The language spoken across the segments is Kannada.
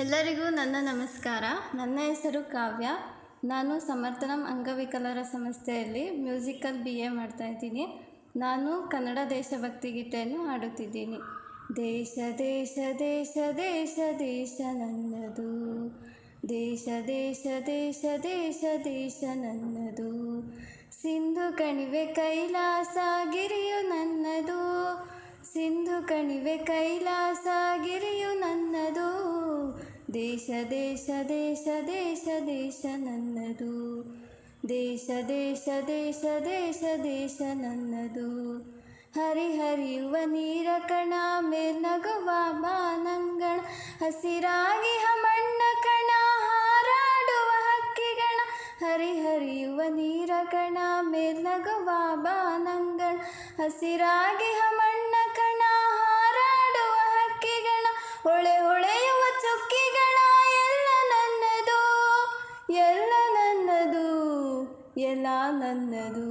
ಎಲ್ಲರಿಗೂ ನನ್ನ ನಮಸ್ಕಾರ. ನನ್ನ ಹೆಸರು ಕಾವ್ಯ. ನಾನು ಸಮರ್ಥನಂ ಅಂಗವಿಕಲರ ಸಂಸ್ಥೆಯಲ್ಲಿ ಮ್ಯೂಸಿಕಲ್ ಬಿ ಎ ಮಾಡ್ತಾಯಿದ್ದೀನಿ ನಾನು ಕನ್ನಡ ದೇಶಭಕ್ತಿ ಗೀತೆಯನ್ನು ಹಾಡುತ್ತಿದ್ದೀನಿ. ದೇಶ ದೇಶ ದೇಶ ದೇಶ ದೇಶ ನನ್ನದು. ದೇಶ ದೇಶ ದೇಶ ದೇಶ ದೇಶ ನನ್ನದು. ಸಿಂಧು ಕಣಿವೆ ಕೈಲಾಸ ಗಿರಿಯು ನನ್ನದು. ಸಿಂಧು ಕಣಿವೆ ಕೈಲಾಸ ನನ್ನದು ದೇಶ ದೇಶ ದೇಶ ದೇಶ ದೇಶ ನನ್ನದು. ದೇಶ ದೇಶ ದೇಶ ದೇಶ ದೇಶ ನನ್ನದು. ಹರಿಹರಿಯುವ ನೀರ ಕಣ ಮೇಲ್ನಗುವ ಬಾನಂಗಣ ಹಸಿರಾಗಿ ಹಮಣ್ಣ ಕಣ, ಹಾರಾಡುವ ಹಕ್ಕಿಗಣ ಹರಿಹರಿಯುವ ನೀರ ಕಣ ಮೇಲ್ನಗುವ ಬಾನಂಗಣ ಹಸಿರಾಗಿ ಹಮಣ್ಣ ಕಣ, ಹಾರಾಡುವ ಹಕ್ಕಿಗಣ ಹೊಳೆ ಎಲ್ಲ ನನ್ನದು.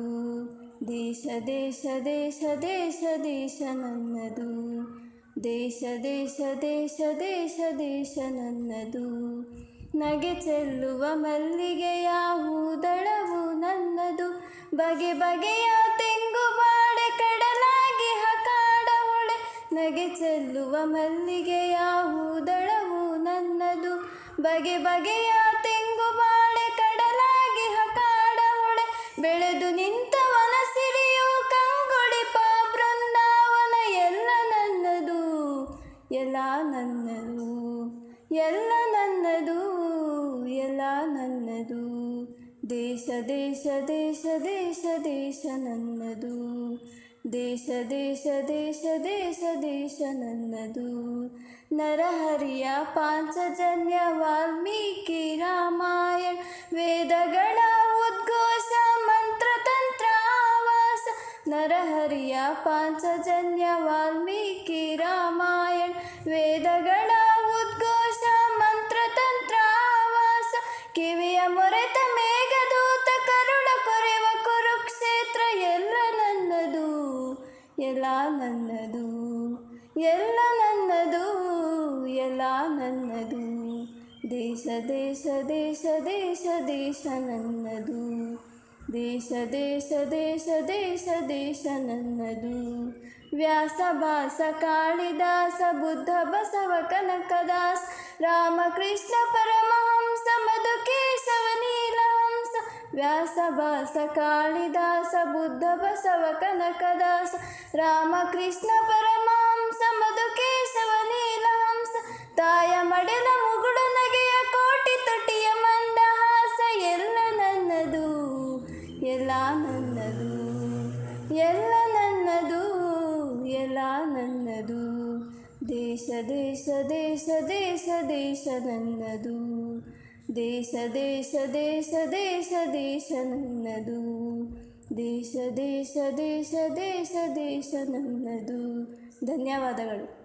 ದೇಶ ದೇಶ ದೇಶ ದೇಶ ದೇಶ ನನ್ನದು. ದೇಶ ದೇಶ ದೇಶ ದೇಶ ದೇಶ ನನ್ನದು. ನಗೆ ಚೆಲ್ಲುವ ಮಲ್ಲಿಗೆಯ ಹೂದಳವು ನನ್ನದು. ಬಗೆ ಬಗೆಯ ತೆಂಗು ಬಾಡೆ ಕಡಲಾಗಿ ಹಕಾಡ ಹೊಳೆ. ನಗೆ ಚೆಲ್ಲುವ ಮಲ್ಲಿಗೆಯ ಹೂದಳವು ನನ್ನದು. ಬಗೆ ಬಗೆಯ ತೆಂಗು ಬೆಳೆದು ನಿಂತ ವನಸಿರಿಯು ಕಂಗೊಡಿಪ ಬೃಂದಾವನ, ಎಲ್ಲ ನನ್ನದು ಎಲ್ಲ ನನ್ನದು ಎಲ್ಲ ನನ್ನದು ಎಲ್ಲ ನನ್ನದು. ದೇಶ ದೇಶ ದೇಶ ದೇಶ ದೇಶ ನನ್ನದು. ದೇಶ ದೇಶ ದೇಶ ದೇಶ ದೇಶ ನನ್ನದು. ನರಹರಿಯ ಪಾಂಚಜನ್ಯ ವಾಲ್ಮೀಕಿ ರಾಮಾಯಣ ಪಾಂಚಜನ್ಯ ವಾಲ್ಮೀಕಿ ರಾಮಾಯಣ, ವೇದಗಳ ಉದ್ಘೋಷ ಮಂತ್ರತಂತ್ರ ಆವಾಸ ಕಿವಿಯ ಮೊರೆತ ಮೇಘದೂತ ಕರುಣ ಕೊರೆವ ಕುರುಕ್ಷೇತ್ರ, ಎಲ್ಲ ನನ್ನದು ಎಲ್ಲ ನನ್ನದು ಎಲ್ಲ ನನ್ನದು ಎಲ್ಲ ನನ್ನದು, ದೇಶ ದೇಶ ದೇಶ ದೇಶ ದೇಶ ನನ್ನದು. ದೇಶ ದೇಶ ದೇಶ ದೇಶ ದೇಶ ನನ್ನದು. ವ್ಯಾಸ, ಭಾಸ, ಕಾಳಿದಾಸ, ಬುದ್ಧ, ಬಸವ, ಕನಕದಾಸ, ರಾಮಕೃಷ್ಣ, ಪರಮಹಂಸ, ಮಧುಕೇಶವ, ನೀಲಹಂಸ. ವ್ಯಾಸ, ಭಾಸ, ಕಾಳಿದಾಸ, ಬುದ್ಧ, ಬಸವ, ಕನಕದಾಸ, ರಾಮಕೃಷ್ಣ ಪರಮಹಂಸ ನನ್ನದು, ಎಲ್ಲ ನನ್ನದು. ದೇಶ ದೇಶ ದೇಶ ದೇಶ ದೇಶ ನನ್ನದು. ದೇಶ ದೇಶ ದೇಶ ದೇಶ ದೇಶ ನನ್ನದು. ದೇಶ ದೇಶ ದೇಶ ದೇಶ ದೇಶ ನನ್ನದು. ಧನ್ಯವಾದಗಳು.